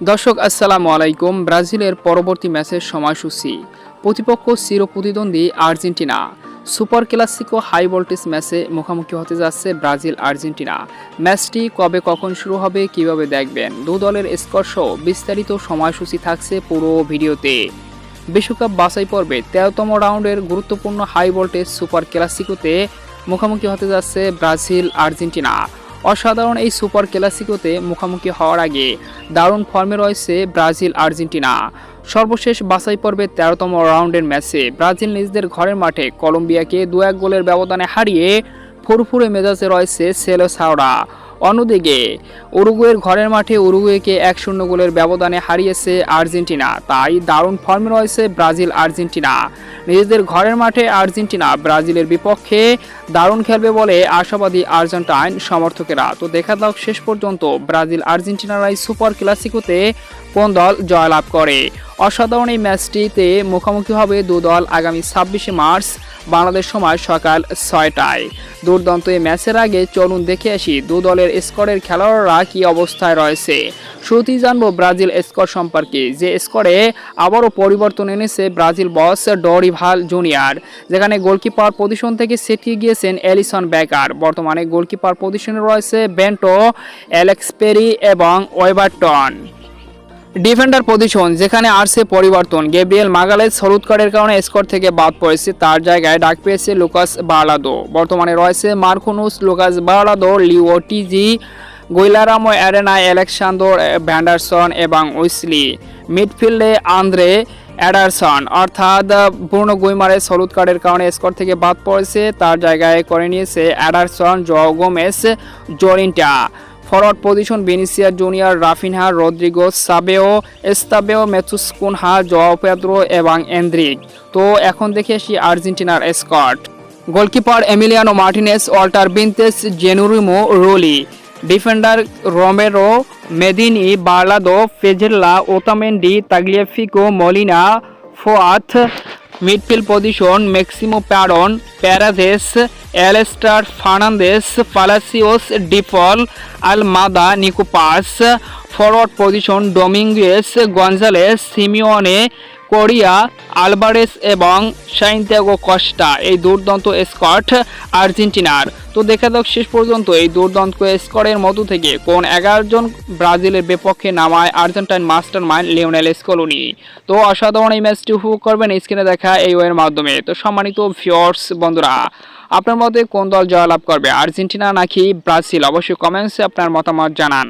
দর্শক, আসসালামু আলাইকুম। ব্রাজিলের পরবর্তী ম্যাচের সময়সূচি। প্রতিপক্ষ চিরপ্রতিদ্বন্দ্বী Argentina. Super clasico high voltage ম্যাচে মুখোমুখি হতে যাচ্ছে ব্রাজিল আর্জেন্টিনা। ম্যাচটি কবে কখন শুরু হবে কীভাবে দেখবেন? দু দলের স্কর্শ বিস্তারিত সময়সূচি থাকছে পুরো ভিডিওতে। বিশ্বকাপ বাছাই পর্বে তেরোতম রাউন্ডের গুরুত্বপূর্ণ হাই ভোল্টেজ সুপার ক্লাসিকোতে মুখোমুখি হতে যাচ্ছে ব্রাজিল আর্জেন্টিনা। অসাধারণ এই সুপার ক্লাসিকোতে মুখোমুখি হওয়ার আগে দারুণ ফর্মে রয়েছে ব্রাজিল, আর্জেন্টিনা। সর্বশেষ বাছাই পর্বে তেরোতম রাউন্ডের ম্যাচে ব্রাজিল নিজেদের ঘরের মাঠে কলম্বিয়াকে দু এক গোলের ব্যবধানে হারিয়ে ফুরফুরে মেজাজে রয়েছে সেলো সাওরা। অন্যদিকে, উরুগুয়ের ঘরের মাঠে উরুগুয়েকে এক শূন্য গোলের ব্যবধানে হারিয়েছে আর্জেন্টিনা। তাই দারুণ ফর্মে রয়েছে ব্রাজিল আর্জেন্টিনা। নিজেদের ঘরের মাঠে আর্জেন্টিনা ব্রাজিলের বিপক্ষে দারুণ খেলবে বলে আশাবাদী আর্জেন্টাইন সমর্থকেরা। তো দেখা যাক শেষ পর্যন্ত ব্রাজিল আর্জেন্টিনারাই সুপার ক্লাসিকোতে কোন দল জয়লাভ করে। অসাধারণ এই ম্যাচটিতে মুখোমুখি হবে দু দল আগামী ছাব্বিশে মার্চ, বাংলাদেশ সময় সকাল ছয়টায়। দুর্দান্ত এই ম্যাচের আগে চলুন দেখে আসি দু দলের স্কোরের খেলোয়াড়রা কি অবস্থায় রয়েছে। শুরুতেই জানব ব্রাজিল স্কোর সম্পর্কে। যে স্কোরে আবারও পরিবর্তন এনেছে ব্রাজিল বস ডরিভাল জুনিয়র, যেখানে গোলকিপার পজিশন থেকে সেটিয়ে গিয়েছেন এলিসন ব্যাকার বর্তমানে গোলকিপার পজিশনে রয়েছে বেন্টো, অ্যালেক্স পেরি এবং ওয়েবারটন। ডিফেন্ডার পজিশন, যেখানে আসছে পরিবর্তন। গেব্রিয়েল মাগালেস হলুদ কার্ডের কারণে স্কোর থেকে বাদ পড়েছে। তার জায়গায় ডাক পেয়েছে লুকাস বার্লাদো বর্তমানে রয়েছে মার্কুনুস, লুকাস বার্লাদো লিও টিজি গৈলারামো অ্যারেনা অ্যালেকসান্দর ভ্যান্ডারসন এবং উইসলি। মিডফিল্ডে আন্দ্রে অ্যাডারসন, অর্থাৎ পূর্ণ গুইমারেস হলুদ কার্ডের কারণে স্কোর থেকে বাদ পড়েছে। তার জায়গায় করে নিয়েছে অ্যাডারসন জ Gomes, জরিন্টা। Forward position Vinicius Junior Raphinha Rodrigo, সাবেও Estevao Matheus Cunha, Joao Pedro এবং এন্দ্রিক। তো এখন দেখে আসি আর্জেন্টিনার squad goalkeeper Emiliano Martinez Walter Benitez, Geronimo Rulli, defender Romero Medina, Balerdi, Pezzella, Otamendi, Tagliafico, Molina, Foyth midfield position Maximo Perrone Paredes Allister Fernandez Palacios De Paul Almada Nico Paz forward position Dominguez Gonzalez Simeone Correa, Alvarez এবং Santiago কস্টা এই দুর্দান্ত Scott আর্জেন্টিনার। তো দেখা যাক শেষ পর্যন্ত এই দুর্দান্ত স্কোরের মধ্য থেকে কোন এগারো জন ব্রাজিলের বিপক্ষে নামায় Argentine master mind Lionel Scaloni. তো অসাধারণ এই ম্যাচটি উপভোগ করবেন স্ক্রিনে দেখা এই ওয়ের মাধ্যমে। তো সম্মানিত ভিওর্স বন্ধুরা, আপনার মতে কোন দল জয়লাভ করবে, আর্জেন্টিনা নাকি ব্রাজিল? অবশ্যই কমেন্টসে আপনার মতামত জানান।